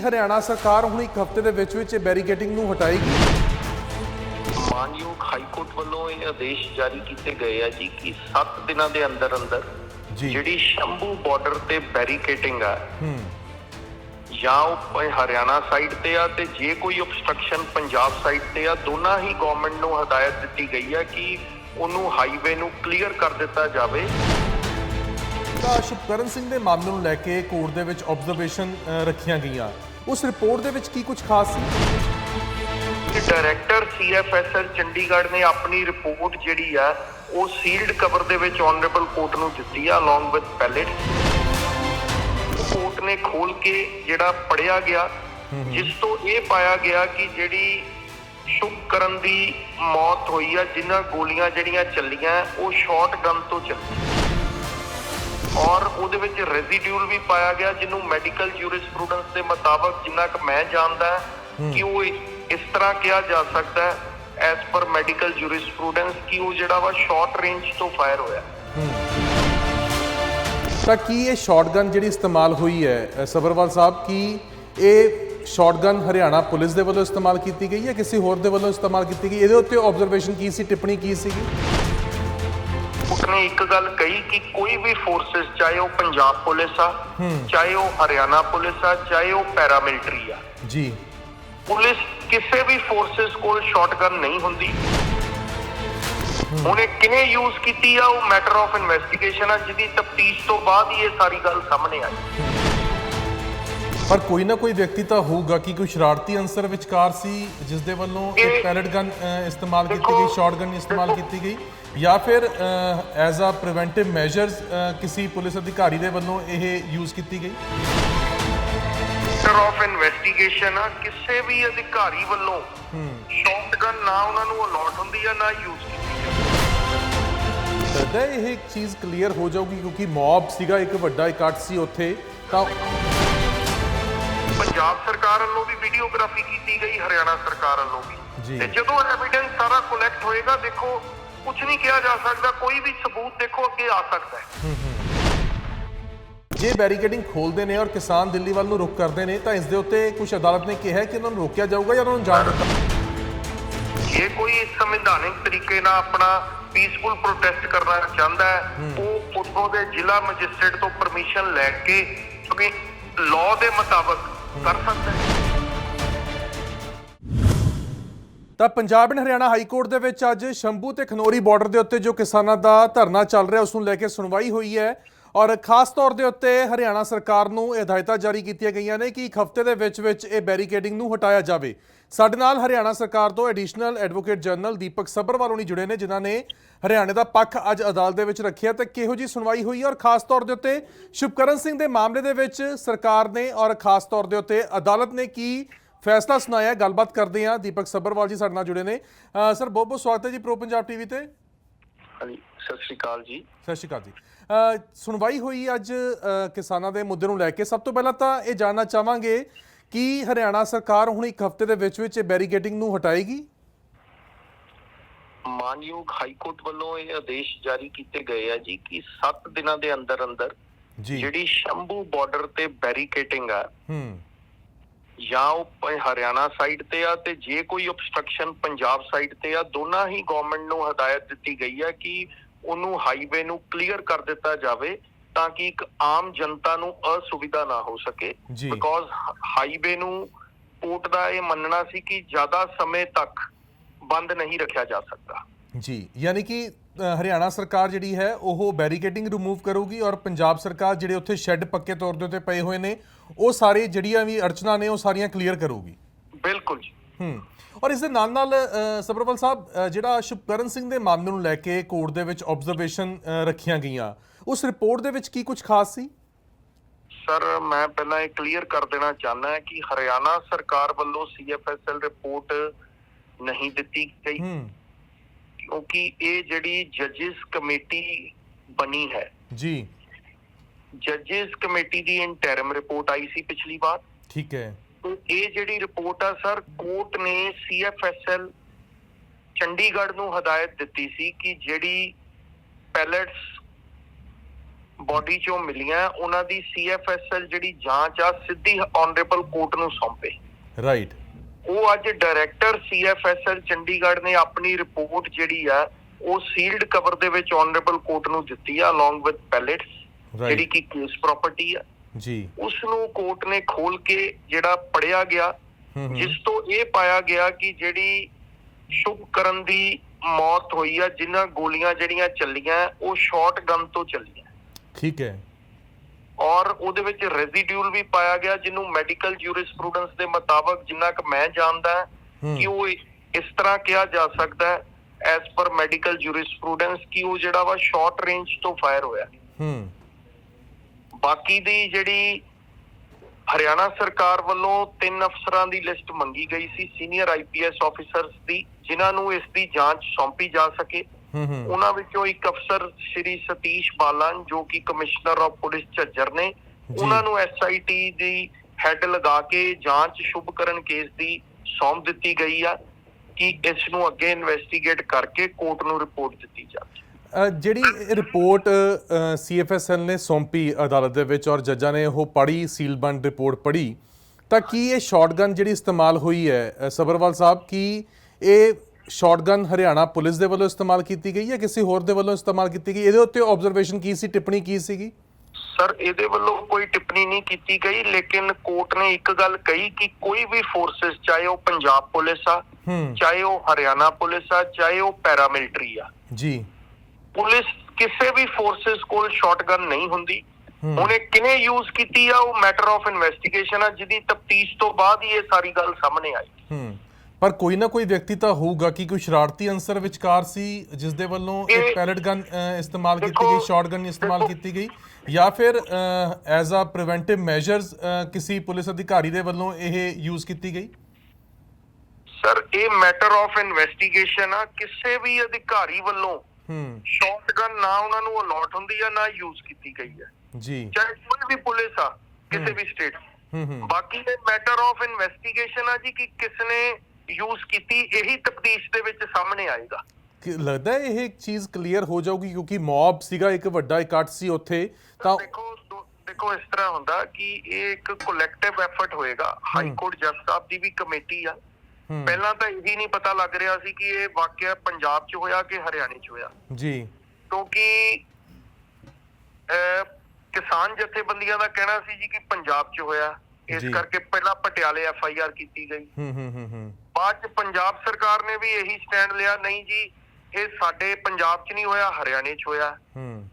ਹਰਿਆਣਾ ਸਰਕਾਰ ਹੁਣ ਇੱਕ ਹਫ਼ਤੇ ਦੇ ਵਿੱਚ ਵਿੱਚ ਇਹ ਬੈਰੀਕੇਡਿੰਗ ਨੂੰ ਹਟਾਏਗੀ। ਮਾਨਯੋਗ ਹਾਈ ਕੋਰਟ ਵੱਲੋਂ ਇਹ ਆਦੇਸ਼ ਜਾਰੀ ਕੀਤੇ ਗਏ ਆ ਜੀ ਕਿ 7 ਦਿਨਾਂ ਦੇ ਅੰਦਰ ਅੰਦਰ। ਜਿਹੜੀ ਸ਼ੰਭੂ ਬਾਰਡਰ ਤੇ ਬੈਰੀਕੇਟਿੰਗ ਆ ਜਾਂ ਉਹ ਹਰਿਆਣਾ ਸਾਈਡ ਤੇ ਆ ਤੇ ਜੇ ਕੋਈ obstruction ਪੰਜਾਬ ਸਾਈਡ ਤੇ ਆ ਦੋਨਾਂ ਹੀ ਗਵਰਨਮੈਂਟ ਨੂੰ ਹਦਾਇਤ ਦਿੱਤੀ ਗਈ ਆ ਕਿ ਉਹਨੂੰ ਹਾਈਵੇ ਨੂੰ ਕਲੀਅਰ ਕਰ ਦਿੱਤਾ ਜਾਵੇ। ਤਾਂ ਸ਼ੁਭਕਰਨ ਸਿੰਘ ਦੇ ਮਾਮਲੇ ਨੂੰ ਲੈ ਕੇ ਕੋਰਟ ਦੇ ਵਿੱਚ ਆਬਜ਼ਰਵੇਸ਼ਨ ਰੱਖੀਆਂ ਗਈਆਂ। ਉਸ ਰਿਪੋਰਟ ਦੇ ਵਿੱਚ ਕੀ ਕੁਝ ਖਾਸ ਸੀ? ਡਾਇਰੈਕਟਰ ਸੀਐਫਐਸਐਲ ਚੰਡੀਗੜ੍ਹ ਨੇ ਆਪਣੀ ਰਿਪੋਰਟ ਜਿਹੜੀ ਆ ਉਹ ਸੀਲਡ ਕਵਰ ਦੇ ਵਿੱਚ ਆਨਰੇਬਲ ਕੋਰਟ ਨੂੰ ਦਿੱਤੀ ਆ ਅਲੋਂਗ ਵਿਦ ਪੈਲੇਟਸ ਕੋਰਟ ਨੇ ਖੋਲ ਕੇ ਜਿਹੜਾ ਪੜਿਆ ਗਿਆ ਜਿਸ ਤੋਂ ਇਹ ਪਾਇਆ ਗਿਆ ਕਿ ਜਿਹੜੀ ਸ਼ੁਭਕਰਨ ਦੀ ਮੌਤ ਹੋਈ ਆ ਜਿਨ੍ਹਾਂ ਗੋਲੀਆਂ ਜਿਹੜੀਆਂ ਚੱਲੀਆਂ ਉਹ ਸ਼ਾਰਟ ਗਨ ਤੋਂ ਚੱਲੀ ਔਰ ਉਹਦੇ ਵਿੱਚ ਰੈਜ਼ੀਡਿਊਲ ਵੀ ਪਾਇਆ ਗਿਆ ਜਿਹਨੂੰ ਮੈਡੀਕਲ ਜੂਰਿਸਪ੍ਰੂਡੈਂਸ ਦੇ ਮੁਤਾਬਕ ਜਿੰਨਾ ਕਿ ਮੈਂ ਜਾਣਦਾ ਕਿ ਉਹ ਇਸ- ਤਰ੍ਹਾਂ ਕਿਹਾ ਜਾ ਸਕਦਾ ਹੈ ਐਸ ਪਰ ਮੈਡੀਕਲ ਜੂਰਿਸਪ੍ਰੂਡੈਂਸ ਕਿ ਉਹ ਜਿਹੜਾ ਵਾ ਸ਼ਾਰਟ ਰੇਂਜ ਤੋਂ ਫਾਇਰ ਹੋਇਆ। ਤਾਂ ਕੀ ਇਹ ਸ਼ਾਟਗਨ ਜਿਹੜੀ ਇਸਤੇਮਾਲ ਹੋਈ ਹੈ ਸਬਰਵਾਲ ਸਾਹਿਬ ਕੀ ਇਹ ਸ਼ਾਟਗਨ ਹਰਿਆਣਾ ਪੁਲਿਸ ਦੇ ਵੱਲੋਂ ਇਸਤੇਮਾਲ ਕੀਤੀ ਗਈ ਹੈ ਕਿਸੇ ਹੋਰ ਦੇ ਵੱਲੋਂ ਇਸਤੇਮਾਲ ਕੀਤੀ ਗਈ? ਇਹਦੇ ਉੱਤੇ ਆਬਜ਼ਰਵੇਸ਼ਨ ਕੀ ਸੀ ਟਿੱਪਣੀ ਕੀ ਸੀਗੀ? ਉਸਨੇ ਇੱਕ ਗੱਲ ਕਹੀ ਕਿ ਕੋਈ ਵੀ ਫੋਰਸਸ ਚਾਹੇ ਉਹ ਪੰਜਾਬ ਪੁਲਿਸ ਆ ਚਾਹੇ ਉਹ ਹਰਿਆਣਾ ਪੁਲਿਸ ਆ ਚਾਹੇ ਉਹ ਪੈਰਾਮਿਲਟਰੀ ਆ। ਜੀ। ਪੁਲਿਸ ਕਿਸੇ ਵੀ ਫੋਰਸਸ ਕੋਲ ਸ਼ਾਟਗਨ ਨਹੀਂ ਹੁੰਦੀ। ਉਹਨੇ ਕਿਨੇ ਯੂਜ਼ ਕੀਤੀ ਆ ਉਹ ਮੈਟਰ ਆਫ ਇਨਵੈਸਟੀਗੇਸ਼ਨ ਆ ਜਿਹਦੀ ਤਫਤੀਸ਼ ਤੋਂ ਬਾਅਦ ਹੀ ਇਹ ਸਾਰੀ ਗੱਲ ਸਾਹਮਣੇ ਆਈ। ਪਰ ਕੋਈ ਨਾ ਕੋਈ ਵਿਅਕਤੀ ਤਾਂ ਹੋਊਗਾ ਕਿ ਕੋਈ ਸ਼ਰਾਰਤੀ ਅੰਸਰ ਵਿਚਕਾਰ ਸੀ ਜਿਸ ਦੇ ਵੱਲੋਂ ਇੱਕ ਪੈਲਟ ਗਨ ਇਸਤੇਮਾਲ ਕੀਤੀ ਗਈ ਸ਼ਾਟਗਨ ਇਸਤੇਮਾਲ ਕੀਤੀ ਗਈ ਜਾਂ ਫਿਰ ਐਜ਼ ਅ ਪ੍ਰੀਵੈਂਟਿਵ ਮੈਜਰਸ ਕਿਸੇ ਪੁਲਿਸ ਅਧਿਕਾਰੀ ਦੇ ਵੱਲੋਂ ਇਹ ਯੂਜ਼ ਕੀਤੀ ਗਈ? ਮੈਟਰ ਆਫ ਇਨਵੈਸਟੀਗੇਸ਼ਨ ਆ ਕਿਸੇ ਵੀ ਅਧਿਕਾਰੀ ਵੱਲੋਂ ਸ਼ਾਟਗਨ ਨਾ ਉਹਨਾਂ ਨੂੰ ਅਲਾਟ ਹੁੰਦੀ ਆ ਨਾ ਯੂਜ਼ ਕੀਤੀ ਜਾਂਦੀ। ਇਹ ਇੱਕ ਚੀਜ਼ ਕਲੀਅਰ ਹੋ ਜਾਊਗੀ ਕਿਉਂਕਿ ਮੌਬ ਸੀਗਾ ਇੱਕ ਵੱਡਾ ਇਕੱਠ ਸੀ ਉੱਥੇ ਤਾਂ ਪੰਜਾਬ ਸਰਕਾਰ ਵੱਲੋਂ ਵੀ ਵੀਡੀਓਗ੍ਰਾਫੀ ਕੀਤੀ ਗਈ ਹਰਿਆਣਾ ਸਰਕਾਰ ਵੱਲੋਂ। ਵੀ। ਤੇ ਜਦੋਂ ਐਵੀਡੈਂਸ ਸਾਰਾ ਕਲੈਕਟ ਹੋਏਗਾ ਦੇਖੋ ਕੁਝ ਨਹੀਂ ਕਿਹਾ ਜਾ ਸਕਦਾ ਕੋਈ ਵੀ ਸਬੂਤ ਦੇਖੋ ਅੱਗੇ ਆ ਸਕਦਾ ਹੈ। ਜੇ ਬੈਰੀਕੇਡਿੰਗ ਖੋਲਦੇ ਨੇ ਔਰ ਕਿਸਾਨ ਦਿੱਲੀ ਵੱਲ ਨੂੰ ਰੁਕ ਕਰਦੇ ਨੇ ਤਾਂ ਇਸ ਦੇ ਉੱਤੇ ਕੁਝ ਅਦਾਲਤ ਨੇ ਕਿਹਾ ਕਿ ਉਹਨਾਂ ਨੂੰ ਰੋਕਿਆ ਜਾਊਗਾ ਜਾਂ ਉਹਨਾਂ ਨੂੰ ਜਾਣ ਦਿੱਤਾ ਜੇ ਕੋਈ ਸੰਵਿਧਾਨਿਕ ਤਰੀਕੇ ਨਾਲ ਆਪਣਾ ਪੀਸਫੁਲ ਪ੍ਰੋਟੈਸਟ ਕਰਨਾ ਚਾਹੁੰਦਾ ਹੈ ਉਹ ਉੱਥੋਂ ਦੇ ਜ਼ਿਲ੍ਹਾ ਮੈਜਿਸਟ੍ਰੇਟ ਤੋਂ ਪਰਮਿਸ਼ਨ ਲੈ ਕੇ ਕਿਉਂਕਿ ਲਾਅ ਦੇ ਮੁਤਾਬਕ ਕਰ ਸਕਦਾ ਹੈ। ਤਾਂ Punjab and Haryana high court ਦੇ ਵਿੱਚ ਅੱਜ ਸ਼ੰਭੂ ਤੇ ਖਨੋਰੀ ਬਾਰਡਰ ਦੇ ਉੱਤੇ ਜੋ ਕਿਸਾਨਾਂ ਦਾ ਧਰਨਾ ਚੱਲ ਰਿਹਾ, ਉਸ ਨੂੰ ਲੈ ਕੇ ਸੁਣਵਾਈ ਹੋਈ ਹੈ। ਔਰ ਖਾਸ ਤੌਰ ਦੇ ਉੱਤੇ ਹਰਿਆਣਾ ਸਰਕਾਰ ਨੂੰ ਹਦਾਇਤਾਂ ਜਾਰੀ ਕੀਤੀਆਂ ਗਈਆਂ ਨੇ ਕਿ ਇੱਕ ਹਫ਼ਤੇ ਦੇ ਵਿੱਚ ਵਿੱਚ ਇਹ ਬੈਰੀਕੇਡਿੰਗ ਨੂੰ ਹਟਾਇਆ ਜਾਵੇ। ਸਾਡੇ ਨਾਲ ਹਰਿਆਣਾ ਸਰਕਾਰ ਤੋਂ additional advocate general Deepak Sabharwal ਹੋਣੀ ਜੁੜੇ ਨੇ ਜਿਨ੍ਹਾਂ ਨੇ ਹਰਿਆਣੇ ਦਾ ਪੱਖ ਅੱਜ ਅਦਾਲਤ ਦੇ ਵਿੱਚ ਰੱਖਿਆ ਤੇ ਕਿਹੋ ਜੀ ਸੁਣਵਾਈ ਹੋਈ ਔਰ ਖਾਸ ਤੌਰ ਦੇ ਉੱਤੇ ਸ਼ੁਭਕਰਨ ਸਿੰਘ ਦੇ ਮਾਮਲੇ ਦੇ ਵਿੱਚ ਸਰਕਾਰ ਨੇ ਔਰ ਖਾਸ ਤੌਰ ਦੇ ਉੱਤੇ ਅਦਾਲਤ ਨੇ ਕੀ ਫੈਸਲਾ ਸੁਣਾਇਆ? ਗੱਲਬਾਤ ਕਰਦੇ ਹਾਂ ਦੀਪਕ ਸੱਭਰਵਾਲ ਜੀ ਸਾਡੇ ਨਾਲ ਜੁੜੇ ਨੇ। ਸਰ ਬਹੁਤ ਬਹੁਤ ਸਵਾਗਤ ਹੈ ਜੀ ਪ੍ਰੋ ਪੰਜਾਬ ਟੀਵੀ ਤੇ। ਹਾਂਜੀ ਸਤਿ ਸ਼੍ਰੀ ਅਕਾਲ ਜੀ। ਸਤਿ ਸ਼੍ਰੀ ਅਕਾਲ ਜੀ। ਸੁਣਵਾਈ ਹੋਈ ਅੱਜ ਕਿਸਾਨਾਂ ਦੇ ਮੁੱਦੇ ਨੂੰ ਲੈ ਕੇ। ਸਭ ਤੋਂ ਪਹਿਲਾਂ ਤਾਂ ਇਹ ਜਾਣਨਾ ਚਾਹਾਂਗੇ ਕਿ ਹਰਿਆਣਾ ਸਰਕਾਰ ਹੁਣ ਇੱਕ ਹਫ਼ਤੇ ਦੇ ਵਿੱਚ ਵਿੱਚ ਇਹ ਬੈਰੀਕੇਡਿੰਗ ਨੂੰ ਹਟਾਏਗੀ? ਮਾਨਯੋਗ ਹਾਈ ਕੋਰਟ ਵੱਲੋਂ ਇਹ ਆਦੇਸ਼ ਜਾਰੀ ਕੀਤੇ ਗਏ ਆ ਜੀ ਕਿ 7 ਦਿਨਾਂ ਦੇ ਅੰਦਰ ਅੰਦਰ ਜਿਹੜੀ ਸ਼ੰਭੂ ਬਾਰਡਰ ਤੇ ਬੈਰੀਕੇਟਿੰਗ ਆ ਹੂੰ। ਜਾਂ ਉਹ ਹਰਿਆਣਾ ਸਾਈਡ ਤੇ ਆ ਤੇ ਜੇ ਕੋਈ obstruction ਪੰਜਾਬ ਸਾਈਡ ਤੇ ਆ ਦੋਨਾਂ ਹੀ ਗਵਰਨਮੈਂਟ ਨੂੰ ਹਦਾਇਤ ਦਿੱਤੀ ਗਈ ਹੈ ਕਿ ਉਹਨੂੰ ਹਾਈਵੇ ਨੂੰ ਕਲੀਅਰ ਕਰ ਦਿੱਤਾ ਜਾਵੇ ਤਾਂ ਕਿ ਇੱਕ ਆਮ ਜਨਤਾ ਨੂੰ ਅਸੁਵਿਧਾ ਨਾ ਹੋ ਸਕੇ। ਬਿਕੋਜ਼ ਹਾਈਵੇ ਨੂੰ ਕੋਰਟ ਦਾ ਇਹ ਮੰਨਣਾ ਸੀ ਕਿ ਜ਼ਿਆਦਾ ਸਮੇਂ ਤੱਕ ਬੰਦ ਨਹੀਂ ਰੱਖਿਆ ਜਾ ਸਕਦਾ। ਜੀ ਯਾਨੀ ਕਿ ਹਰਿਆਣਾ ਸਰਕਾਰ ਜਿਹੜੀ ਹੈ ਉਹ ਬੈਰੀਕੇਡਿੰਗ ਰਿਮੂਵ ਕਰੂਗੀ ਔਰ ਪੰਜਾਬ ਸਰਕਾਰ ਜਿਹੜੇ ਉੱਥੇ ਸ਼ੈੱਡ ਪੱਕੇ ਤੌਰ ਦੇ ਉੱਤੇ ਪਏ ਹੋਏ ਨੇ ਉਹ ਸਾਰੇ ਜਿਹੜੀਆਂ ਵੀ ਅੜਚਨਾ ਨੇ ਉਹ ਸਾਰੀਆਂ ਕਲੀਅਰ ਕਰੂਗੀ। ਬਿਲਕੁਲ ਜੀ। ਹੂੰ। ਔਰ ਇਸ ਦੇ ਨਾਲ ਨਾਲ ਅ, ਸਬਰਵਾਲ ਸਾਹਿਬ ਜਿਹੜਾ ਸ਼ੁਭਕਰਨ ਸਿੰਘ ਦੇ ਮਾਮਲੇ ਨੂੰ ਲੈ ਕੇ ਕੋਰਟ ਦੇ ਵਿੱਚ ਆਬਜ਼ਰਵੇਸ਼ਨ ਰੱਖੀਆਂ ਗਈਆਂ। ਉਸ ਰਿਪੋਰਟ ਦੇ ਵਿੱਚ ਕੀ ਕੁਝ ਖਾਸ ਸੀ? ਸਰ ਮੈਂ ਪਹਿਲਾਂ ਇਹ ਕਲੀਅਰ ਕਰ ਦੇਣਾ ਚਾਹੁੰਦਾ ਹਾਂ ਕਿ ਹਰਿਆਣਾ ਸਰਕਾਰ ਵੱਲੋਂ ਸੀਐਫਐਸਐਲ ਰਿਪੋਰਟ ਨਹੀਂ ਦਿੱਤੀ ਗਈ। ਹੂੰ। ਕਿਉਂਕਿ ਇਹ ਜਿਹੜੀ ਜੱਜਿਸ ਕਮੇਟੀ ਬਣੀ ਹੈ। ਜੀ। ਜੱਜਿਸ ਕਮੇਟੀ ਦੀ ਇੰਟਰਮ ਰਿਪੋਰਟ ਆਈ ਸੀ ਪਿਛਲੀ ਵਾਰ। ਠੀਕ ਹੈ। ਇਹ ਜਿਹੜੀ ਰਿਪੋਰਟ ਆ ਸਰ ਕੋਰਟ ਨੇ ਸੀਐਫਐਸਐਲ ਚੰਡੀਗੜ੍ਹ ਨੂੰ ਹਦਾਇਤ ਦਿੱਤੀ ਸੀ ਕਿ ਜਿਹੜੀ ਪੈਲਟਸ ਬਾਡੀ ਚੋਂ ਮਿਲੀਆਂ ਉਹਨਾਂ ਦੀ ਸੀਐਫਐਸਐਲ ਜਿਹੜੀ ਜਾਂਚ ਆ ਸਿੱਧੀ ਆਨਰੇਬਲ ਕੋਰਟ ਨੂੰ ਸੌਂਪੇ। ਰਾਈਟ ਉਹ ਅੱਜ ਡਾਇਰੈਕਟਰ ਸੀਐਫਐਸਐਲ ਚੰਡੀਗੜ੍ਹ ਨੇ ਆਪਣੀ ਰਿਪੋਰਟ ਜਿਹੜੀ ਆ ਉਹ ਸੀਲਡ ਕਵਰ ਦੇ ਵਿੱਚ ਆਨਰੇਬਲ ਕੋਰਟ ਨੂੰ ਦਿੱਤੀ ਆ ਅਲੋਂਗ ਵਿਦ ਪੈਲੇਟਸ ਜਿਹੜੀ ਕਿ ਕੇਸ ਪ੍ਰਾਪਰਟੀ ਆ। ਜੀ। ਉਸ ਨੂੰ ਕੋਰਟ ਨੇ ਖੋਲ ਕੇ ਜਿਹੜਾ ਪੜਿਆ ਗਿਆ ਜਿਸ ਤੋਂ ਇਹ ਪਾਇਆ ਗਿਆ ਕਿ ਜਿਹੜੀ ਸ਼ੁਭ ਕਰਨ ਦੀ ਮੌਤ ਹੋਈ ਆ ਜਿਨ੍ਹਾਂ ਗੋਲੀਆਂ ਜਿਹੜੀਆਂ ਚੱਲੀਆਂ ਉਹ ਸ਼ਾਰਟ ਗਨ ਤੋਂ ਚੱਲੀਆਂ। ਠੀਕ ਹੈ। ਔਰ ਉਹਦੇ ਵਿੱਚ ਰੈਜ਼ੀਡਿਊਲ ਵੀ ਪਾਇਆ ਗਿਆ ਜਿਹਨੂੰ ਮੈਡੀਕਲ ਜੂਰਿਸਪ੍ਰੂਡੈਂਸ ਦੇ ਮੁਤਾਬਕ ਜਿੰਨਾ ਕਿ ਮੈਂ ਜਾਣਦਾ ਕਿ ਉਹ ਇਸ ਤਰ੍ਹਾਂ ਕਿਹਾ ਜਾ ਸਕਦਾ ਐਸ ਪਰ ਮੈਡੀਕਲ ਜੂਰਿਸਪ੍ਰੂਡੈਂਸ ਕਿ ਉਹ ਜਿਹੜਾ ਵਾ ਸ਼ਾਰਟ ਰੇਂਜ ਤੋਂ ਫਾਇਰ ਹੋਇਆ। ਹੂੰ। ਬਾਕੀ ਦੀ ਜਿਹੜੀ ਹਰਿਆਣਾ ਸਰਕਾਰ ਵੱਲੋਂ ਤਿੰਨ ਅਫਸਰਾਂ ਦੀ ਲਿਸਟ ਮੰਗੀ ਗਈ ਸੀ ਸੀਨੀਅਰ ਆਈਪੀਐਸ ਆਫੀਸਰਸ ਦੀ ਜਿਨ੍ਹਾਂ ਨੂੰ ਇਸ ਦੀ ਜਾਂਚ ਸੌਂਪੀ ਜਾ ਸਕੇ। ਉਹਨਾਂ ਵਿੱਚੋਂ ਇੱਕ ਅਫਸਰ ਸ਼੍ਰੀ ਸਤੀਸ਼ ਬਾਲਨ ਜੋ ਕਿ ਕਮਿਸ਼ਨਰ ਆਫ ਪੁਲਿਸ ਝੱਜਰ ਨੇ। ਉਹਨਾਂ ਨੂੰ ਐਸਆਈਟੀ ਦੀ ਹੈੱਡ ਲਗਾ ਕੇ ਜਾਂਚ ਸ਼ੁਭਕਰਨ ਕੇਸ ਦੀ ਸੌਂਪ ਦਿੱਤੀ ਗਈ ਆ ਕਿ ਇਸ ਨੂੰ ਅੱਗੇ ਇਨਵੈਸਟੀਗੇਟ ਕਰਕੇ ਕੋਰਟ ਨੂੰ ਰਿਪੋਰਟ ਦਿੱਤੀ ਜਾਵੇ। ਜਿਹੜੀ ਰਿਪੋਰਟ ਸੀਐਫਐਸਐਲ ਨੇ ਸੌਂਪੀ ਅਦਾਲਤ ਦੇ ਵਿੱਚ ਔਰ ਜੱਜਾਂ ਨੇ ਉਹ ਪੜ੍ਹੀ ਸੀਲਬੰਦ ਰਿਪੋਰਟ ਪੜ੍ਹੀ ਤਾਂ ਕੀ ਇਹ ਸ਼ਾਟਗਨ ਜਿਹੜੀ ਇਸਤੇਮਾਲ ਹੋਈ ਹੈ ਸਬਰਵਾਲ ਸਾਹਿਬ ਕੀ ਇਹ ਸ਼ਾਟਗਨ ਹਰਿਆਣਾ ਪੁਲਿਸ ਦੇ ਵੱਲੋਂ ਇਸਤੇਮਾਲ ਕੀਤੀ ਗਈ ਹੈ ਕਿਸੇ ਹੋਰ ਦੇ ਵੱਲੋਂ ਇਸਤੇਮਾਲ ਕੀਤੀ ਗਈ? ਇਹਦੇ ਉੱਤੇ ਆਬਜ਼ਰਵੇਸ਼ਨ ਕੀ ਸੀ ਟਿੱਪਣੀ ਕੀ ਸੀਗੀ? ਸਰ ਇਹਦੇ ਵੱਲੋਂ ਕੋਈ ਟਿੱਪਣੀ ਨਹੀਂ ਕੀਤੀ ਗਈ ਲੇਕਿਨ ਕੋਰਟ ਨੇ ਇੱਕ ਗੱਲ ਕਹੀ ਕਿ ਕੋਈ ਵੀ ਫੋਰਸਸ ਚਾਹੇ ਉਹ ਪੰਜਾਬ ਪੁਲਿਸ ਆ ਚਾਹੇ ਉਹ ਹਰਿਆਣਾ ਪੁਲਿਸ ਆ ਚਾਹੇ ਉਹ ਪੈਰਾਮਿਲਟਰੀ ਆ ਜੀ। ਪੁਲਿਸ ਕਿਸੇ ਵੀ ਫੋਰਸਸ ਕੋਲ ਸ਼ਾਟਗਨ ਨਹੀਂ ਹੁੰਦੀ। ਹੂੰ। ਉਹਨੇ ਕਿਨੇ ਯੂਜ਼ ਕੀਤੀ ਆ ਉਹ ਮੈਟਰ ਆਫ ਇਨਵੈਸਟੀਗੇਸ਼ਨ ਆ ਜਿਹਦੀ ਤਫਤੀਸ਼ ਤੋਂ ਬਾਅਦ ਹੀ ਇਹ ਸਾਰੀ ਗੱਲ ਸਾਹਮਣੇ ਆਈ। ਪਰ ਕੋਈ ਨਾ ਕੋਈ ਵਿਅਕਤੀ ਤਾਂ ਹੋਊਗਾ ਕਿ ਕੋਈ ਸ਼ਰਾਰਤੀ ਅੰਸਰ ਵਿਚਕਾਰ ਸੀ ਜਿਸ ਦੇ ਵੱਲੋਂ ਇਹ- ਪੈਲਟ ਗਨ ਇਸਤੇਮਾਲ ਕੀਤੀ ਗਈ ਸ਼ਾਟਗਨ ਇਸਤੇਮਾਲ ਕੀਤੀ ਗਈ ਜਾਂ ਫਿਰ ਐਜ਼ ਅ ਪ੍ਰੀਵੈਂਟਿਵ ਮੈਜਰਸ ਕਿਸੇ ਪੁਲਿਸ ਅਧਿਕਾਰੀ ਦੇ ਵੱਲੋਂ ਇਹ ਯੂਜ਼ ਕੀਤੀ ਗਈ? ਸਰ ਇਹ ਮੈਟਰ ਆਫ ਇਨਵੈਸਟੀਗੇਸ਼ਨ ਆ ਕਿਸੇ ਵੀ ਅਧਿਕਾਰੀ ਵੱਲੋਂ ਹੂੰ। ਸ਼ਾਟਗਨ ਨਾ ਉਹਨਾਂ ਨੂੰ ਅਲਾਟ ਹੁੰਦੀ ਆ ਨਾ ਯੂਜ਼ ਕੀਤੀ ਗਈ ਹੈ ਜੀ। ਚਾਹੇ ਕੋਈ ਵੀ ਪੁਲਿਸ ਆ ਕਿਸੇ। ਵੀ ਸਟੇਟ ਹੂੰ ਹੂੰ। ਬਾਕੀ ਇਹ ਮੈਟਰ ਆਫ ਇਨਵੈਸਟੀਗੇਸ਼ਨ ਆ ਜੀ ਕਿ ਕਿਸ ਨੇ ਯੂਜ਼ ਕੀਤੀ ਇਹੀ ਤਫਤੀਸ਼ ਦੇ ਵਿੱਚ ਸਾਹਮਣੇ ਆਏਗਾ। ਕਿ ਲੱਗਦਾ ਹੈ ਇਹ ਚੀਜ਼ ਕਲੀਅਰ ਹੋ ਜਾਊਗੀ ਕਿਉਂਕਿ ਮੌਬ ਸੀਗਾ ਇੱਕ ਵੱਡਾ ਇਕੱਠ ਸੀ ਉੱਥੇ ਤਾਂ ਦੇਖੋ ਦੋ- ਦੇਖੋ ਇਸ ਤਰ੍ਹਾਂ ਹੁੰਦਾ ਕਿ ਇਹ ਇੱਕ ਕਲੈਕਟਿਵ ਐਫਰਟ ਹੋਏਗਾ। ਹਾਈ ਕੋਰਟ ਜੱਜ ਸਾਹਿਬ ਦੀ ਵੀ ਕਮੇਟੀ ਆ। ਪਹਿਲਾਂ ਤਾਂ ਇਹੀ ਨਹੀਂ ਪਤਾ ਲੱਗ ਰਿਹਾ ਸੀ ਕਿ ਇਹ ਵਾਕਿਆ ਪੰਜਾਬ 'ਚ ਹੋਇਆ ਕਿ ਹਰਿਆਣੇ 'ਚ ਹੋਇਆ। ਜੀ। ਕਿਉਂਕਿ ਕਿਸਾਨ ਜਥੇਬੰਦੀਆਂ ਦਾ ਕਹਿਣਾ ਸੀ ਜੀ ਕਿ ਪੰਜਾਬ 'ਚ ਹੋਇਆ। ਇਸ। ਕਰਕੇ ਪਹਿਲਾਂ ਪਟਿਆਲੇ ਐਫ ਆਈ ਆਰ ਕੀਤੀ ਗਈ। ਹੂੰ ਹੂੰ ਹੂੰ ਹੂੰ। ਬਾਅਦ 'ਚ ਪੰਜਾਬ ਸਰਕਾਰ ਨੇ ਵੀ ਇਹੀ ਸਟੈਂਡ ਲਿਆ ਨਹੀਂ ਜੀ ਇਹ ਸਾਡੇ ਪੰਜਾਬ 'ਚ ਨਹੀਂ ਹੋਇਆ ਹਰਿਆਣੇ 'ਚ ਹੋਇਆ। ਹੂੰ।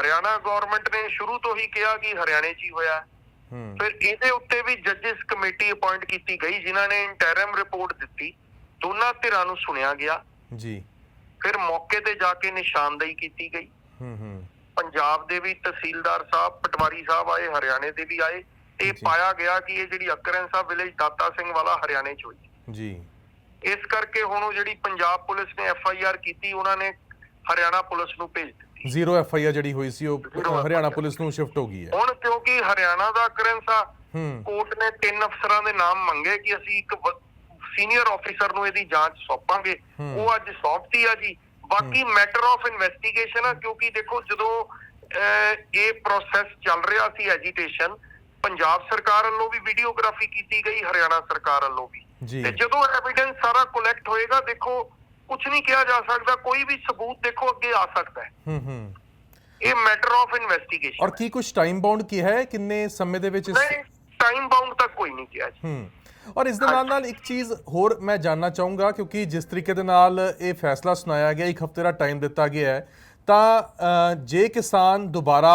ਹਰਿਆਣਾ ਗਵਰਨਮੈਂਟ ਨੇ ਸ਼ੁਰੂ ਤੋਂ ਹੀ ਕਿਹਾ ਕਿ ਹਰਿਆਣੇ 'ਚ ਹੀ ਹੋਇਆ। ਫਿਰ ਇਹਦੇ ਉੱਤੇ ਵੀ ਜੱਜਿਸ ਕਮੇਟੀ ਅਪਾਇੰਟ ਕੀਤੀ ਗਈ ਜਿਨ੍ਹਾਂ ਨੇ ਇੰਟਰਮ ਰਿਪੋਰਟ ਦਿੱਤੀ। ਦੋਨਾਂ ਧਿਰਾਂ ਨੂੰ ਸੁਣਿਆ ਗਿਆ। ਜੀ। ਫਿਰ ਮੌਕੇ ਤੇ ਜਾ ਕੇ ਨਿਸ਼ਾਨਦੇਹੀ ਕੀਤੀ ਗਈ। ਹੂੰ ਹੂੰ। ਪੰਜਾਬ ਦੇ ਵੀ ਤਹਿਸੀਲਦਾਰ ਸਾਹਿਬ ਪਟਵਾਰੀ ਸਾਹਿਬ ਆਏ ਹਰਿਆਣੇ ਦੇ ਵੀ ਆਏ। ਇਹ। ਪਾਇਆ ਗਿਆ ਕਿ ਇਹ ਜਿਹੜੀ ਅਕਰੈਂਸ ਆ ਵਿਲੇਜ ਦਾਤਾ ਸਿੰਘ ਵਾਲਾ ਹਰਿਆਣੇ 'ਚ ਹੋਈ। ਜੀ। ਇਸ ਕਰਕੇ ਹੁਣ ਉਹ ਜਿਹੜੀ ਪੰਜਾਬ ਪੁਲਿਸ ਨੇ ਐਫ ਆਈ ਆਰ ਕੀਤੀ ਉਹਨਾਂ ਨੇ ਹਰਿਆਣਾ ਪੁਲਿਸ ਨੂੰ ਭੇਜ ਦਿੱਤੀ। ਜ਼ੀਰੋ ਐਫ ਆਈ ਆਰ ਜਿਹੜੀ ਹੋਈ ਸੀ ਉਹ ਹਰਿਆਣਾ ਪੁਲਿਸ ਨੂੰ ਸ਼ਿਫਟ ਹੋ ਗਈ ਹੈ। ਹੁਣ ਕਿਉਂਕਿ ਹਰਿਆਣਾ ਦਾ ਅਕਰੈਂਸ ਆ ਕੋਰਟ ਨੇ ਤਿੰਨ ਅਫਸਰਾਂ ਦੇ ਨਾਮ ਮੰਗੇ ਕਿ ਅਸੀਂ ਇੱਕ ਸੀਨੀਅਰ ਆਫੀਸਰ ਨੂੰ ਇਹਦੀ ਜਾਂਚ ਸੌਂਪਾਂਗੇ। ਉਹ ਅੱਜ ਸੌਂਪਤੀ ਆ ਜੀ। ਬਾਕੀ ਮੈਟਰ ਆਫ ਇਨਵੈਸਟੀਗੇਸ਼ਨ ਆ ਕਿਉਂਕਿ ਦੇਖੋ ਜਦੋਂ ਇਹ ਪ੍ਰੋਸੈਸ ਚੱਲ ਰਿਹਾ ਸੀ ਐਜੀਟੇਸ਼ਨ ਪੰਜਾਬ ਸਰਕਾਰ ਵੱਲੋਂ ਵੀ ਵੀਡੀਓਗ੍ਰਾਫੀ ਕੀਤੀ ਗਈ ਹਰਿਆਣਾ ਸਰਕਾਰ ਵੱਲੋਂ ਵੀ। ਤੇ ਜਦੋਂ ਐਵੀਡੈਂਸ ਸਾਰਾ ਕਲੈਕਟ ਹੋਏਗਾ ਦੇਖੋ ਕੁਝ ਨਹੀਂ ਕਿਹਾ ਜਾ ਸਕਦਾ ਕੋਈ ਵੀ ਸਬੂਤ ਦੇਖੋ ਅੱਗੇ ਆ ਸਕਦਾ ਹੈ। ਹੂੰ ਹੂੰ। ਇਹ ਮੈਟਰ ਆਫ ਇਨਵੈਸਟੀਗੇਸ਼ਨ ਔਰ ਕੀ ਕੁਝ ਟਾਈਮ ਬਾਉਂਡ ਕੀ ਹੈ? ਕਿੰਨੇ ਸਮੇਂ ਦੇ ਵਿੱਚ ਇਸ ਨਹੀਂ ਟਾਈਮ ਬਾਉਂਡ ਤੱਕ ਕੋਈ ਨਹੀਂ ਕਿਹਾ ਜੀ। ਹੂੰ। ਔਰ ਇਸ ਦੇ ਨਾਲ ਨਾਲ ਇੱਕ ਚੀਜ਼ ਹੋਰ ਮੈਂ ਜਾਨਣਾ ਚਾਹੂੰਗਾ ਕਿਉਂਕਿ ਜਿਸ ਤਰੀਕੇ ਦੇ ਨਾਲ ਇਹ ਫੈਸਲਾ ਸੁਣਾਇਆ ਗਿਆ ਇੱਕ ਹਫ਼ਤੇ ਦਾ ਟਾਈਮ ਦਿੱਤਾ ਗਿਆ ਹੈ ਤਾਂ ਜੇ ਕਿਸਾਨ ਦੁਬਾਰਾ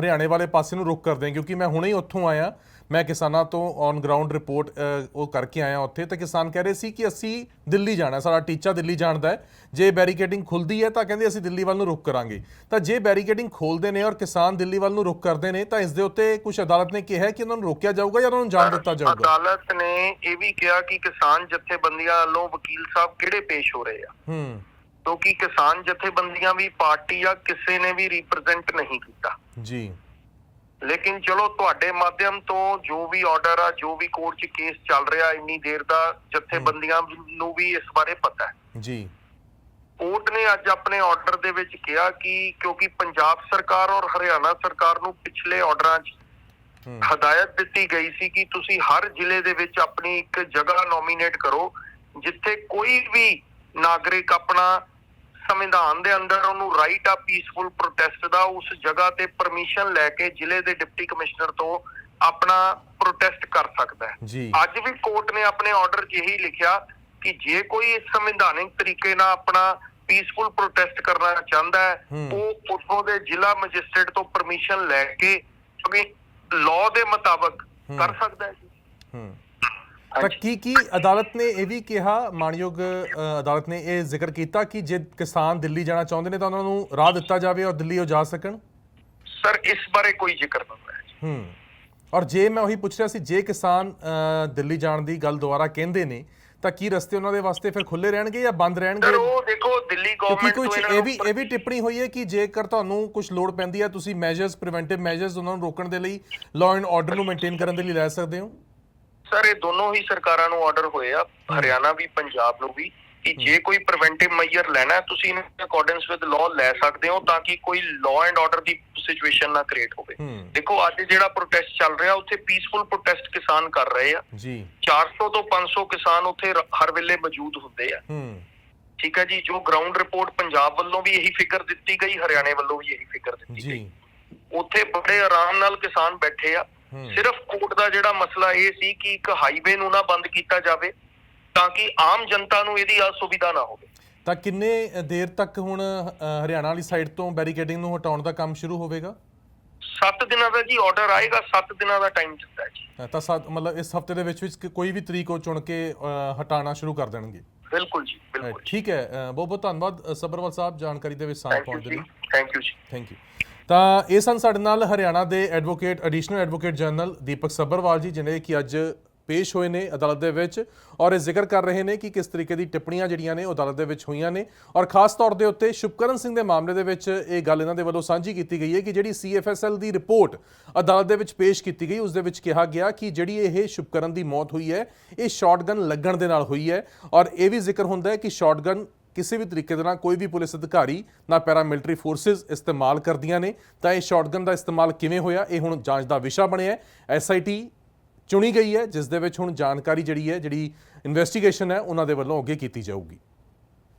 ਹਰਿਆਣੇ ਵਾਲੇ ਪਾਸੇ ਨੂੰ ਰੁਕ ਕਰਦੇ ਕਿਉਂਕਿ ਮੈਂ ਹੁਣੇ ਹੀ ਉੱਥੋਂ ਆਇਆ ਮੈਂ ਕਿਸਾਨਾਂ ਤੋਂ ਔਨ ਗਰਾਊਂਡ ਰਿਪੋਰਟ ਉਹ ਕਰਕੇ ਆਇਆ ਉੱਥੇ ਤਾਂ ਕਿਸਾਨ ਕਹਿ ਰਹੇ ਸੀ ਕਿ ਅਸੀਂ ਦਿੱਲੀ ਜਾਣਾ ਸਾਡਾ ਟੀਚਾ ਦਿੱਲੀ ਜਾਣ ਦਾ ਹੈ। ਜੇ ਬੈਰੀਕੇਡਿੰਗ ਖੁੱਲਦੀ ਹੈ ਤਾਂ ਕਹਿੰਦੇ ਅਸੀਂ ਦਿੱਲੀ ਵੱਲ ਨੂੰ ਰੁਕ ਕਰਾਂਗੇ। ਤਾਂ ਜੇ ਬੈਰੀਕੇਡਿੰਗ ਖੋਲਦੇ ਨੇ ਔਰ ਕਿਸਾਨ ਦਿੱਲੀ ਵੱਲ ਨੂੰ ਰੁਕ ਕਰਦੇ ਨੇ ਤਾਂ ਇਸ ਦੇ ਉੱਤੇ ਕੁਝ ਅਦਾਲਤ ਨੇ ਕਿਹਾ ਕਿ ਉਹਨਾਂ ਨੂੰ ਰੋਕਿਆ ਜਾਊਗਾ ਜਾਂ ਉਹਨਾਂ ਨੂੰ ਜਾਣ ਦਿੱਤਾ ਜਾਊਗਾ? ਅਦਾਲਤ ਨੇ ਇਹ ਵੀ ਕਿਹਾ ਕਿ ਕਿਸਾਨ ਜਥੇਬੰਦੀਆਂ ਵੱਲੋਂ ਵਕੀਲ ਸਾਹਿਬ ਕਿਹੜੇ ਪੇਸ਼ ਹੋ ਰਹੇ ਆ? ਹੂੰ। ਕਿਉਂਕਿ ਕਿਸਾਨ ਜਥੇਬੰਦੀਆਂ ਵੀ ਪਾਰਟੀ ਆ ਕਿਸੇ ਨੇ ਵੀ ਰਿਪਰੈਜ਼ੈਂਟ ਨਹੀਂ ਕੀਤਾ। ਜੀ। ਲੇਕਿਨ ਚਲੋ ਤੁਹਾਡੇ ਮਾਧਿਅਮ ਤੋਂ ਜੋ ਵੀ ਆਰਡਰ ਆ ਜੋ ਵੀ ਕੋਰਟ 'ਚ ਕੇਸ ਚੱਲ ਰਿਹਾ ਇੰਨੀ ਦੇਰ ਦਾ ਜਥੇਬੰਦੀਆਂ ਨੂੰ ਵੀ ਇਸ ਬਾਰੇ ਪਤਾ ਹੈ। ਜੀ। ਕੋਰਟ ਨੇ ਅੱਜ ਆਪਣੇ ਆਰਡਰ ਦੇ ਵਿੱਚ ਕਿਹਾ ਕਿ ਕਿਉਂਕਿ ਪੰਜਾਬ ਸਰਕਾਰ ਔਰ ਹਰਿਆਣਾ ਸਰਕਾਰ ਨੂੰ ਪਿਛਲੇ ਆਰਡਰਾਂ 'ਚ ਹਦਾਇਤ ਦਿੱਤੀ ਗਈ ਸੀ ਕਿ ਤੁਸੀਂ ਹਰ ਜ਼ਿਲ੍ਹੇ ਦੇ ਵਿੱਚ ਆਪਣੀ ਇੱਕ ਜਗ੍ਹਾ ਨੋਮੀਨੇਟ ਕਰੋ ਜਿੱਥੇ ਕੋਈ ਵੀ ਨਾਗਰਿਕ ਆਪਣਾ ਸੰਵਿਧਾਨ ਦੇ ਅੰਦਰ ਉਹਨੂੰ ਰਾਈਟ ਆ ਪੀਸਫੁਲ ਪ੍ਰੋਟੈਸਟ ਦਾ ਉਸ ਜਗ੍ਹਾ ਤੇ ਪਰਮਿਸ਼ਨ ਲੈ ਕੇ ਜ਼ਿਲ੍ਹੇ ਦੇ ਡਿਪਟੀ ਕਮਿਸ਼ਨਰ ਤੋਂ ਆਪਣਾ ਪ੍ਰੋਟੈਸਟ ਕਰ ਸਕਦਾ ਹੈ ਅੱਜ ਵੀ ਕੋਰਟ ਨੇ ਆਪਣੇ ਆਰਡਰ 'ਚ ਇਹੀ ਲਿਖਿਆ ਕਿ ਜੇ ਕੋਈ ਇਸ ਸੰਵਿਧਾਨਿਕ ਤਰੀਕੇ ਨਾਲ ਆਪਣਾ ਪੀਸਫੁਲ ਪ੍ਰੋਟੈਸਟ ਕਰਨਾ ਚਾਹੁੰਦਾ ਹੈ। ਉਹ ਉੱਥੋਂ ਦੇ ਜ਼ਿਲ੍ਹਾ ਮੈਜਿਸਟ੍ਰੇਟ ਤੋਂ ਪਰਮਿਸ਼ਨ ਲੈ ਕੇ ਕਿਉਂਕਿ ਲਾਅ ਦੇ ਮੁਤਾਬਕ। ਕਰ ਸਕਦਾ ਹੈ ਜੀ ਹੂੰ ਤਾਂ ਹਾਂਜੀ। ਕੀ ਕੀ ਅਦਾਲਤ ਨੇ ਇਹ ਵੀ ਕਿਹਾ ਮਾਨਯੋਗ ਅਦਾਲਤ ਨੇ ਇਹ ਜ਼ਿਕਰ ਕੀਤਾ ਕਿ ਜੇ ਕਿਸਾਨ ਦਿੱਲੀ ਜਾਣਾ ਚਾਹੁੰਦੇ ਨੇ ਤਾਂ ਉਹਨਾਂ ਨੂੰ ਰਾਹ ਦਿੱਤਾ ਜਾਵੇ ਔਰ ਦਿੱਲੀ ਉਹ ਜਾ ਸਕਣ? ਸਰ ਇਸ ਬਾਰੇ ਕੋਈ ਜ਼ਿਕਰ ਨਹੀਂ ਜੀ। ਹੂੰ। ਔਰ ਜੇ ਮੈਂ ਉਹੀ ਪੁੱਛ ਰਿਹਾ ਸੀ ਜੇ ਕਿਸਾਨ ਦਿੱਲੀ ਜਾਣ ਦੀ ਗੱਲ ਦੁਬਾਰਾ ਕਹਿੰਦੇ ਨੇ ਤਾਂ ਕੀ ਰਸਤੇ ਉਹਨਾਂ ਦੇ ਵਾਸਤੇ ਫਿਰ ਖੁੱਲੇ ਰਹਿਣਗੇ ਜਾਂ ਬੰਦ ਰਹਿਣਗੇ? ਉਹ ਦੇਖੋ ਦਿੱਲੀ ਗਵਰਨਮੈਂਟ ਕੁਝ ਤੋਂ ਇਹਨਾਂ ਇਹ ਵੀ ਇਹ ਵੀ ਟਿੱਪਣੀ ਹੋਈ ਹੈ ਕਿ ਜੇਕਰ ਤੁਹਾਨੂੰ ਕੁਝ ਲੋੜ ਪੈਂਦੀ ਹੈ ਤੁਸੀਂ ਮੈਜਰਸ ਪ੍ਰੀਵੈਂਟਿਵ ਮੈਜਰਸ ਉਹਨਾਂ ਨੂੰ ਰੋਕਣ ਦੇ ਲਈ ਲਾਅ ਐਂਡ ਆਰਡਰ ਨੂੰ ਮੇਨਟੇਨ ਕਰਨ ਦੇ ਲਈ ਲੈ ਸਕਦੇ ਹੋ? ਸਰ ਇਹ ਦੋਨੋਂ ਹੀ ਸਰਕਾਰਾਂ ਨੂੰ ਆਰਡਰ ਹੋਏ ਆ ਹਰਿਆਣਾ ਵੀ ਪੰਜਾਬ ਨੂੰ ਵੀ ਕਿ ਜੇ ਕੋਈ ਪ੍ਰੀਵੈਂਟਿਵ ਮੈਜਰ ਲੈਣਾ ਤੁਸੀਂ ਇਨ ਅਕੋਰਡੈਂਸ ਵਿਦ ਲਾਅ ਲੈ ਸਕਦੇ ਹੋ ਤਾਂ ਕਿ ਕੋਈ ਲਾਅ ਐਂਡ ਆਰਡਰ ਦੀ ਸਿਚੁਏਸ਼ਨ ਨਾ ਕ੍ਰੀਏਟ ਹੋਵੇ। ਦੇਖੋ ਅੱਜ ਜਿਹੜਾ ਪ੍ਰੋਟੈਸਟ ਚੱਲ ਰਿਹਾ ਉੱਥੇ ਪੀਸਫੁਲ ਪ੍ਰੋਟੈਸਟ ਕਿਸਾਨ ਕਰ ਰਹੇ ਆ। ਜੀ। 400 ਤੋਂ 500 ਕਿਸਾਨ ਉੱਥੇ ਹਰ ਵੇਲੇ ਮੌਜੂਦ ਹੁੰਦੇ ਆ। ਠੀਕ ਹੈ ਜੀ ਜੋ ਗਰਾਊਂਡ ਰਿਪੋਰਟ ਪੰਜਾਬ ਵੱਲੋਂ ਵੀ ਇਹੀ ਫਿਕਰ ਦਿੱਤੀ ਗਈ ਹਰਿਆਣੇ ਵੱਲੋਂ ਵੀ ਇਹੀ ਫਿਕਰ ਦਿੱਤੀ ਗਈ। ਉੱਥੇ ਬੜੇ ਆਰਾਮ ਨਾਲ ਕਿਸਾਨ ਬੈਠੇ ਆ ਸਿਰਫ ਕੋਰਟ ਦਾ ਜਿਹੜਾ ਮਸਲਾ ਇਹ ਸੀ ਕਿ ਇੱਕ ਹਾਈਵੇ ਨੂੰ ਨਾ ਬੰਦ ਕੀਤਾ ਜਾਵੇ ਤਾਂ ਕਿ ਆਮ ਜਨਤਾ ਨੂੰ ਇਹਦੀ ਅਸੁਵਿਧਾ ਨਾ ਹੋਵੇ। ਤਾਂ ਕਿੰਨੇ ਦੇਰ ਤੱਕ ਹੁਣ ਹਰਿਆਣਾ ਵਾਲੀ ਸਾਈਡ ਤੋਂ ਬੈਰੀਕੇਡਿੰਗ ਨੂੰ ਹਟਾਉਣ ਦਾ ਕੰਮ ਸ਼ੁਰੂ ਹੋਵੇਗਾ? 7 ਦਿਨਾਂ ਦਾ ਜੀ ਆਰਡਰ ਆਏਗਾ 7 ਦਿਨਾਂ ਦਾ ਟਾਈਮ ਦਿੱਤਾ ਜੀ। ਤਾਂ ਸਾ- ਮਤਲਬ ਇਸ ਹਫ਼ਤੇ ਦੇ ਵਿੱਚ ਵਿੱਚ ਕੋਈ ਵੀ ਤਰੀਕ ਉਹ ਚੁਣ ਕੇ ਹਟਾਉਣਾ ਸ਼ੁਰੂ ਕਰ ਦੇਣਗੇ? ਬਿਲਕੁਲ ਜੀ ਬਿਲਕੁਲ ਠੀਕ ਹੈ ਬਹੁਤ ਬਹੁਤ ਧੰਨਵਾਦ ਸਬਰਵਾਲ ਸਾਹਿਬ ਜਾਣਕਾਰੀ ਦੇ ਵਿੱਚ ਦੇ ਜੀ ਲਈ। Thank you ji. Thank you ਤਾਂ ਇਹ ਸਨ ਸਾਡੇ ਨਾਲ ਹਰਿਆਣਾ ਦੇ advocate additional advocate general Deepak Sabharwal ji ਜਿਹੜੇ ਕਿ ਅੱਜ ਪੇਸ਼ ਹੋਏ ਨੇ ਅਦਾਲਤ ਦੇ ਵਿੱਚ ਔਰ ਇਹ ਜ਼ਿਕਰ ਕਰ ਰਹੇ ਨੇ ਕਿ ਕਿਸ ਤਰੀਕੇ ਦੀ ਟਿੱਪਣੀਆਂ ਜਿਹੜੀਆਂ ਨੇ ਉਹ ਅਦਾਲਤ ਦੇ ਵਿੱਚ ਹੋਈਆਂ ਨੇ। ਔਰ ਖਾਸ ਤੌਰ ਦੇ ਉੱਤੇ ਸ਼ੁਭਕਰਨ ਸਿੰਘ ਦੇ ਮਾਮਲੇ ਦੇ ਵਿੱਚ ਇਹ ਗੱਲ ਇਹਨਾਂ ਦੇ ਵੱਲੋਂ ਸਾਂਝੀ ਕੀਤੀ ਗਈ ਹੈ ਕਿ ਜਿਹੜੀ ਸੀਐਫਐਸਐਲ ਦੀ ਰਿਪੋਰਟ ਅਦਾਲਤ ਦੇ ਵਿੱਚ ਪੇਸ਼ ਕੀਤੀ ਗਈ, ਉਸ ਦੇ ਵਿੱਚ ਕਿਹਾ ਗਿਆ ਕਿ ਜਿਹੜੀ ਇਹ ਸ਼ੁਭਕਰਨ ਦੀ ਮੌਤ ਹੋਈ ਹੈ, ਇਹ ਸ਼ਾਟਗਨ ਲੱਗਣ ਦੇ ਨਾਲ ਹੋਈ ਹੈ। ਔਰ ਇਹ ਵੀ ਜ਼ਿਕਰ ਹੁੰਦਾ ਹੈ ਕਿ ਸ਼ਾਟਗਨ ਕਿਸੇ ਵੀ ਤਰੀਕੇ ਦੇ ਨਾਲ ਕੋਈ ਵੀ ਪੁਲਿਸ ਅਧਿਕਾਰੀ ਨਾ ਪੈਰਾ ਮਿਲਟਰੀ ਫੋਰਸਸ ਇਸਤੇਮਾਲ ਕਰਦੀਆਂ ਨੇ, ਤਾਂ ਇਹ ਸ਼ਾਟਗਨ ਦਾ ਇਸਤੇਮਾਲ ਕਿਵੇਂ ਹੋਇਆ? ਇਹ ਹੁਣ ਜਾਂਚ ਦਾ ਵਿਸ਼ਾ ਬਣਿਆ ਹੈ। ਐਸਆਈਟੀ ਚੁਣੀ ਗਈ ਹੈ, ਜਿਸ ਦੇ ਵਿੱਚ ਹੁਣ ਜਾਣਕਾਰੀ ਜਿਹੜੀ ਹੈ, ਜਿਹੜੀ ਇਨਵੈਸਟੀਗੇਸ਼ਨ ਹੈ, ਉਹਨਾਂ ਦੇ ਵੱਲੋਂ ਅੱਗੇ ਕੀਤੀ ਜਾਊਗੀ।